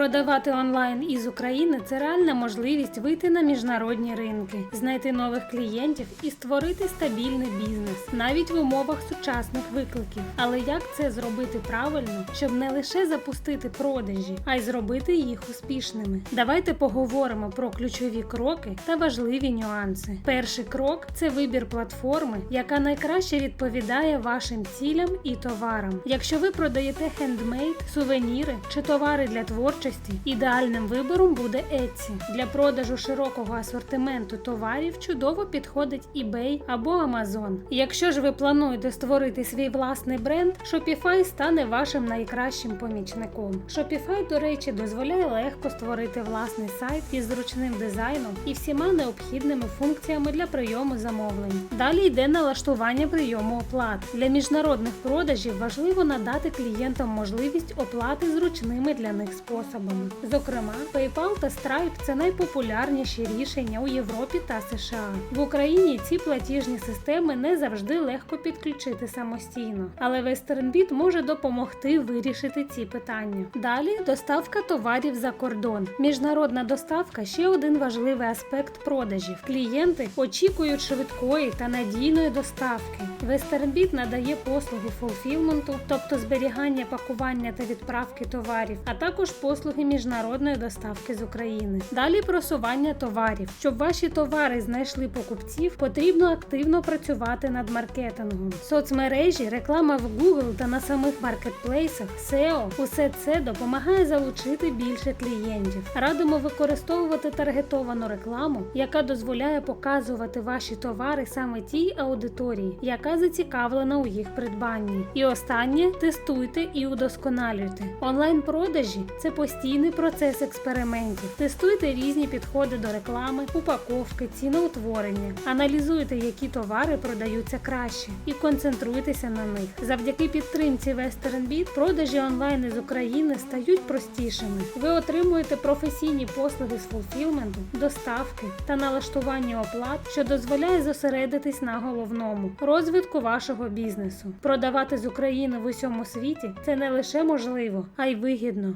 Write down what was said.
Продавати онлайн із України це реальна можливість вийти на міжнародні ринки, знайти нових клієнтів і створити стабільний бізнес, навіть в умовах сучасних викликів. Але як це зробити правильно, щоб не лише запустити продажі, а й зробити їх успішними? Давайте поговоримо про ключові кроки та важливі нюанси. Перший крок це вибір платформи, яка найкраще відповідає вашим цілям і товарам. Якщо ви продаєте хендмейд, сувеніри чи товари для творчості, ідеальним вибором буде Etsy. Для продажу широкого асортименту товарів чудово підходить eBay або Amazon. Якщо ж ви плануєте створити свій власний бренд, Shopify стане вашим найкращим помічником. Shopify, до речі, дозволяє легко створити власний сайт із зручним дизайном і всіма необхідними функціями для прийому замовлень. Далі йде налаштування прийому оплат. Для міжнародних продажів важливо надати клієнтам можливість оплати зручними для них способами. Зокрема, PayPal та Stripe – це найпопулярніші рішення у Європі та США. В Україні ці платіжні системи не завжди легко підключити самостійно, але WesternBit може допомогти вирішити ці питання. Далі доставка товарів за кордон. Міжнародна доставка ще один важливий аспект продажів. Клієнти очікують швидкої та надійної доставки. WesternBit надає послуги фулфілменту, тобто зберігання, пакування та відправки товарів, а також послуги міжнародної доставки з України. Далі просування товарів. Щоб ваші товари знайшли покупців, потрібно активно працювати над маркетингом. Соцмережі, реклама в Google та на самих маркетплейсах, SEO – усе це допомагає залучити більше клієнтів. Радимо використовувати таргетовану рекламу, яка дозволяє показувати ваші товари саме тій аудиторії, яка зацікавлена у їх придбанні. І останнє тестуйте і удосконалюйте. Онлайн-продажі це постійний процес експериментів. Тестуйте різні підходи до реклами, упаковки, ціноутворення, аналізуйте, які товари продаються краще, і концентруйтеся на них. Завдяки підтримці WesternBit продажі онлайн із України стають простішими. Ви отримуєте професійні послуги з фулфілменту, доставки та налаштування оплат, що дозволяє зосередитись на головному розвитку вашого бізнесу. Продавати з України в усьому світі це не лише можливо, а й вигідно.